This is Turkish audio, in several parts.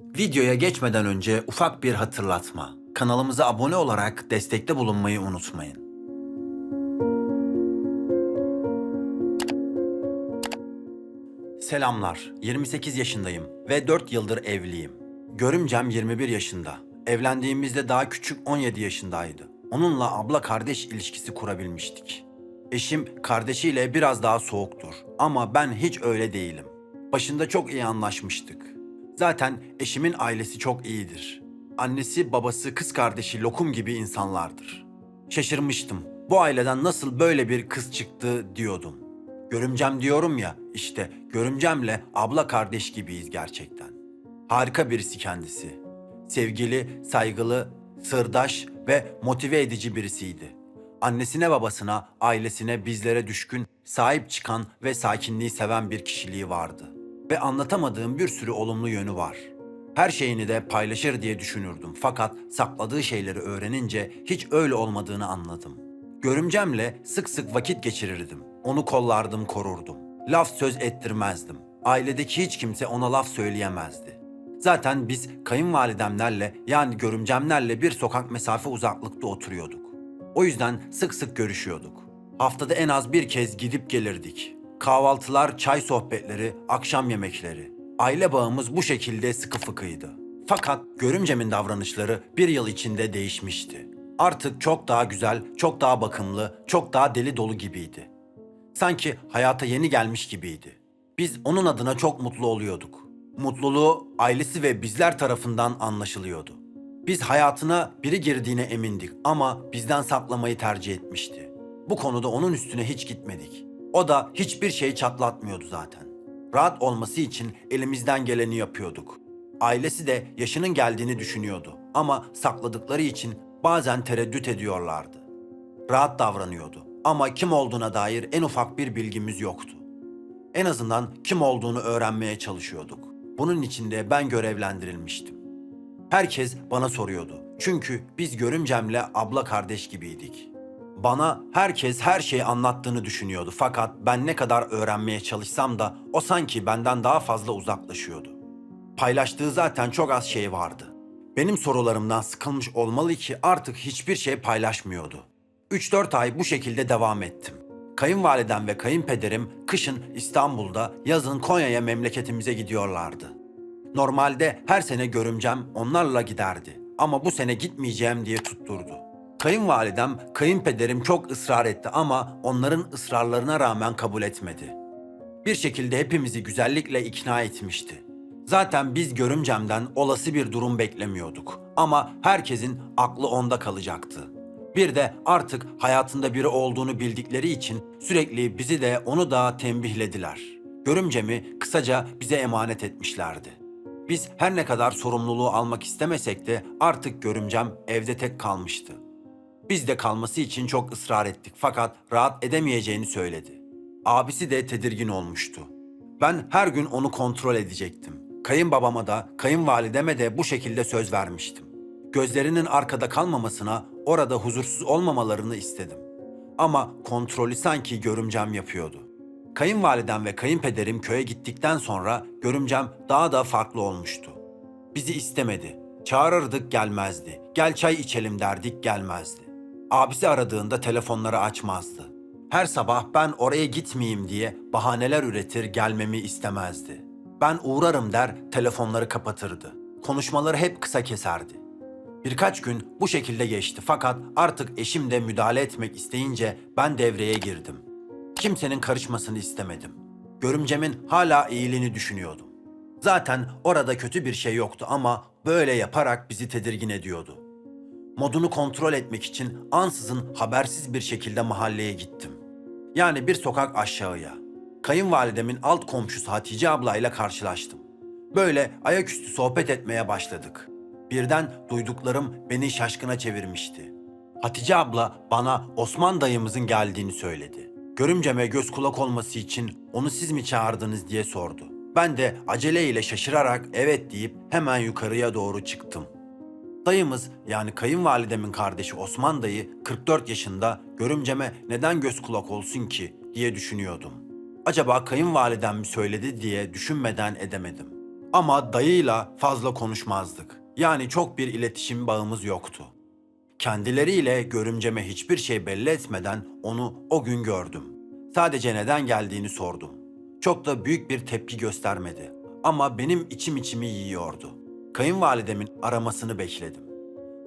Videoya geçmeden önce ufak bir hatırlatma. Kanalımıza abone olarak destekte bulunmayı unutmayın. Selamlar. 28 yaşındayım ve 4 yıldır evliyim. Görümcem 21 yaşında. Evlendiğimizde daha küçük 17 yaşındaydı. Onunla abla kardeş ilişkisi kurabilmiştik. Eşim kardeşiyle biraz daha soğuktur ama ben hiç öyle değilim. Başında çok iyi anlaşmıştık. Zaten eşimin ailesi çok iyidir. Annesi, babası, kız kardeşi lokum gibi insanlardır. Şaşırmıştım. Bu aileden nasıl böyle bir kız çıktı diyordum. Görümcem diyorum ya, işte görümcemle abla kardeş gibiyiz gerçekten. Harika birisi kendisi. Sevgili, saygılı, sırdaş ve motive edici birisiydi. Annesine babasına, ailesine, bizlere düşkün, sahip çıkan ve sakinliği seven bir kişiliği vardı. Ve anlatamadığım bir sürü olumlu yönü var. Her şeyini de paylaşır diye düşünürdüm fakat sakladığı şeyleri öğrenince hiç öyle olmadığını anladım. Görümcemle sık sık vakit geçirirdim. Onu kollardım, korurdum. Laf söz ettirmezdim. Ailedeki hiç kimse ona laf söyleyemezdi. Zaten biz kayınvalidemlerle yani görümcemlerle bir sokak mesafe uzaklıkta oturuyorduk. O yüzden sık sık görüşüyorduk. Haftada en az bir kez gidip gelirdik. Kahvaltılar, çay sohbetleri, akşam yemekleri. Aile bağımız bu şekilde sıkı fıkıydı. Fakat görümcemin davranışları bir yıl içinde değişmişti. Artık çok daha güzel, çok daha bakımlı, çok daha deli dolu gibiydi. Sanki hayata yeni gelmiş gibiydi. Biz onun adına çok mutlu oluyorduk. Mutluluğu ailesi ve bizler tarafından anlaşılıyordu. Biz hayatına biri girdiğine emindik ama bizden saklamayı tercih etmişti. Bu konuda onun üstüne hiç gitmedik. O da hiçbir şey çatlatmıyordu zaten. Rahat olması için elimizden geleni yapıyorduk. Ailesi de yaşının geldiğini düşünüyordu ama sakladıkları için bazen tereddüt ediyorlardı. Rahat davranıyordu ama kim olduğuna dair en ufak bir bilgimiz yoktu. En azından kim olduğunu öğrenmeye çalışıyorduk. Bunun için de ben görevlendirilmiştim. Herkes bana soruyordu. Çünkü biz görümcemle abla kardeş gibiydik. Bana herkes her şeyi anlattığını düşünüyordu fakat ben ne kadar öğrenmeye çalışsam da o sanki benden daha fazla uzaklaşıyordu. Paylaştığı zaten çok az şey vardı. Benim sorularımdan sıkılmış olmalı ki artık hiçbir şey paylaşmıyordu. 3-4 ay bu şekilde devam ettim. Kayınvalidem ve kayınpederim kışın İstanbul'da, yazın Konya'ya memleketimize gidiyorlardı. Normalde her sene görümcem onlarla giderdi. Ama bu sene gitmeyeceğim diye tutturdu. Kayınvalidem, kayınpederim çok ısrar etti ama onların ısrarlarına rağmen kabul etmedi. Bir şekilde hepimizi güzellikle ikna etmişti. Zaten biz görümcemden olası bir durum beklemiyorduk. Ama herkesin aklı onda kalacaktı. Bir de artık hayatında biri olduğunu bildikleri için sürekli bizi de onu da tembihlediler. Görümcemi kısaca bize emanet etmişlerdi. Biz her ne kadar sorumluluğu almak istemesek de artık görümcem evde tek kalmıştı. Biz de kalması için çok ısrar ettik fakat rahat edemeyeceğini söyledi. Abisi de tedirgin olmuştu. Ben her gün onu kontrol edecektim. Kayınbabama da, kayınvalideme de bu şekilde söz vermiştim. Gözlerinin arkada kalmamasına, orada huzursuz olmamalarını istedim. Ama kontrolü sanki görümcem yapıyordu. Kayınvalidem ve kayınpederim köye gittikten sonra görümcem daha da farklı olmuştu. Bizi istemedi. Çağırırdık gelmezdi. Gel çay içelim derdik gelmezdi. Abisi aradığında telefonları açmazdı. Her sabah ben oraya gitmeyeyim diye bahaneler üretir gelmemi istemezdi. Ben uğrarım der telefonları kapatırdı. Konuşmaları hep kısa keserdi. Birkaç gün bu şekilde geçti fakat artık eşim de müdahale etmek isteyince ben devreye girdim. Kimsenin karışmasını istemedim. Görümcemin hala iyiliğini düşünüyordum. Zaten orada kötü bir şey yoktu ama böyle yaparak bizi tedirgin ediyordu. Modunu kontrol etmek için ansızın habersiz bir şekilde mahalleye gittim. Yani bir sokak aşağıya. Kayınvalidemin alt komşusu Hatice ablayla karşılaştım. Böyle ayaküstü sohbet etmeye başladık. Birden duyduklarım beni şaşkına çevirmişti. Hatice abla bana Osman dayımızın geldiğini söyledi. Görümceme göz kulak olması için onu siz mi çağırdınız diye sordu. Ben de aceleyle şaşırarak evet deyip hemen yukarıya doğru çıktım. Dayımız yani kayınvalidemin kardeşi Osman dayı 44 yaşında görümceme neden göz kulak olsun ki diye düşünüyordum. Acaba kayınvalidem mi söyledi diye düşünmeden edemedim. Ama dayıyla fazla konuşmazdık. Yani çok bir iletişim bağımız yoktu. Kendileriyle görümceme hiçbir şey belli etmeden onu o gün gördüm. Sadece neden geldiğini sordum. Çok da büyük bir tepki göstermedi. Ama benim içim içimi yiyordu. Kayınvalidemin aramasını bekledim.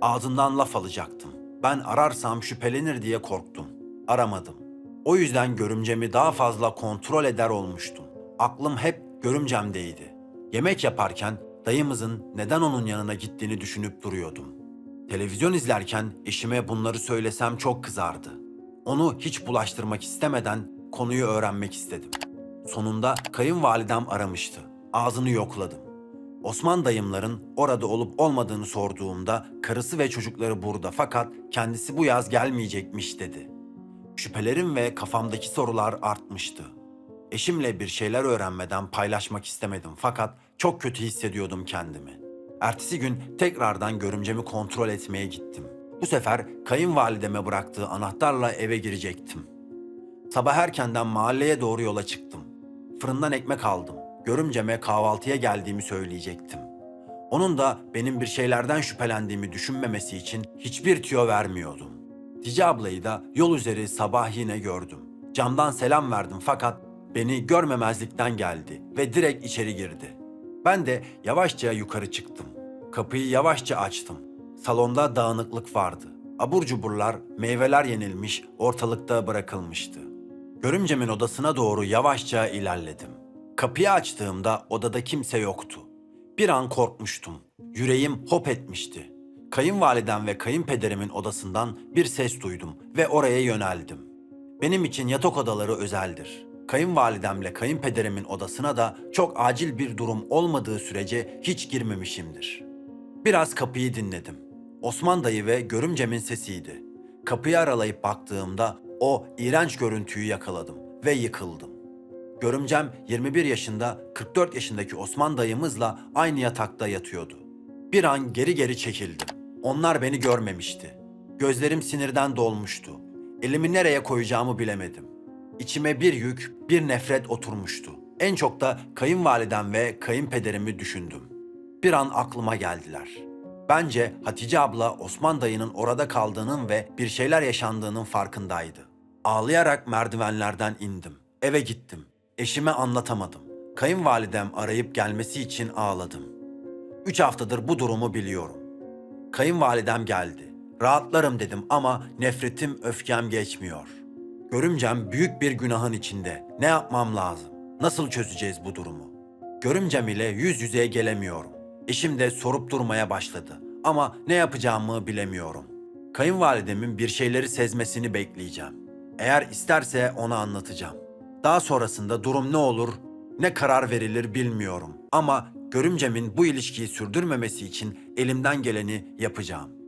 Ağzından laf alacaktım. Ben ararsam şüphelenir diye korktum. Aramadım. O yüzden görümcemi daha fazla kontrol eder olmuştum. Aklım hep görümcemdeydi. Yemek yaparken dayımızın neden onun yanına gittiğini düşünüp duruyordum. Televizyon izlerken eşime bunları söylesem çok kızardı. Onu hiç bulaştırmak istemeden konuyu öğrenmek istedim. Sonunda kayınvalidem aramıştı. Ağzını yokladım. Osman dayımların orada olup olmadığını sorduğumda karısı ve çocukları burada fakat kendisi bu yaz gelmeyecekmiş dedi. Şüphelerim ve kafamdaki sorular artmıştı. Eşimle bir şeyler öğrenmeden paylaşmak istemedim fakat çok kötü hissediyordum kendimi. Ertesi gün tekrardan görümcemi kontrol etmeye gittim. Bu sefer kayınvalideme bıraktığı anahtarla eve girecektim. Sabah erkenden mahalleye doğru yola çıktım. Fırından ekmek aldım. Görümceme kahvaltıya geldiğimi söyleyecektim. Onun da benim bir şeylerden şüphelendiğimi düşünmemesi için hiçbir tüyo vermiyordum. Tici ablayı da yol üzeri sabah yine gördüm. Camdan selam verdim fakat beni görmemezlikten geldi ve direkt içeri girdi. Ben de yavaşça yukarı çıktım. Kapıyı yavaşça açtım. Salonda dağınıklık vardı. Abur cuburlar, meyveler yenilmiş, ortalıkta bırakılmıştı. Görümcemin odasına doğru yavaşça ilerledim. Kapıyı açtığımda odada kimse yoktu. Bir an korkmuştum. Yüreğim hop etmişti. Kayınvalidem ve kayınpederimin odasından bir ses duydum ve oraya yöneldim. Benim için yatak odaları özeldir. Kayınvalidemle kayınpederimin odasına da çok acil bir durum olmadığı sürece hiç girmemişimdir. Biraz kapıyı dinledim. Osman dayı ve görümcemin sesiydi. Kapıyı aralayıp baktığımda o iğrenç görüntüyü yakaladım ve yıkıldım. Görümcem 21 yaşında 44 yaşındaki Osman dayımızla aynı yatakta yatıyordu. Bir an geri geri çekildim. Onlar beni görmemişti. Gözlerim sinirden dolmuştu. Elimi nereye koyacağımı bilemedim. İçime bir yük, bir nefret oturmuştu. En çok da kayınvalidem ve kayınpederimi düşündüm. Bir an aklıma geldiler. Bence Hatice abla Osman dayının orada kaldığının ve bir şeyler yaşandığının farkındaydı. Ağlayarak merdivenlerden indim. Eve gittim. Eşime anlatamadım. Kayınvalidem arayıp gelmesi için ağladım. Üç haftadır bu durumu biliyorum. Kayınvalidem geldi. Rahatlarım dedim ama nefretim, öfkem geçmiyor. Görümcem büyük bir günahın içinde. Ne yapmam lazım? Nasıl çözeceğiz bu durumu? Görümcem ile yüz yüzeye gelemiyorum. Eşim de sorup durmaya başladı. Ama ne yapacağımı bilemiyorum. Kayınvalidemin bir şeyleri sezmesini bekleyeceğim. Eğer isterse ona anlatacağım. Daha sonrasında durum ne olur, ne karar verilir bilmiyorum. Ama görümcemin bu ilişkiyi sürdürmemesi için elimden geleni yapacağım.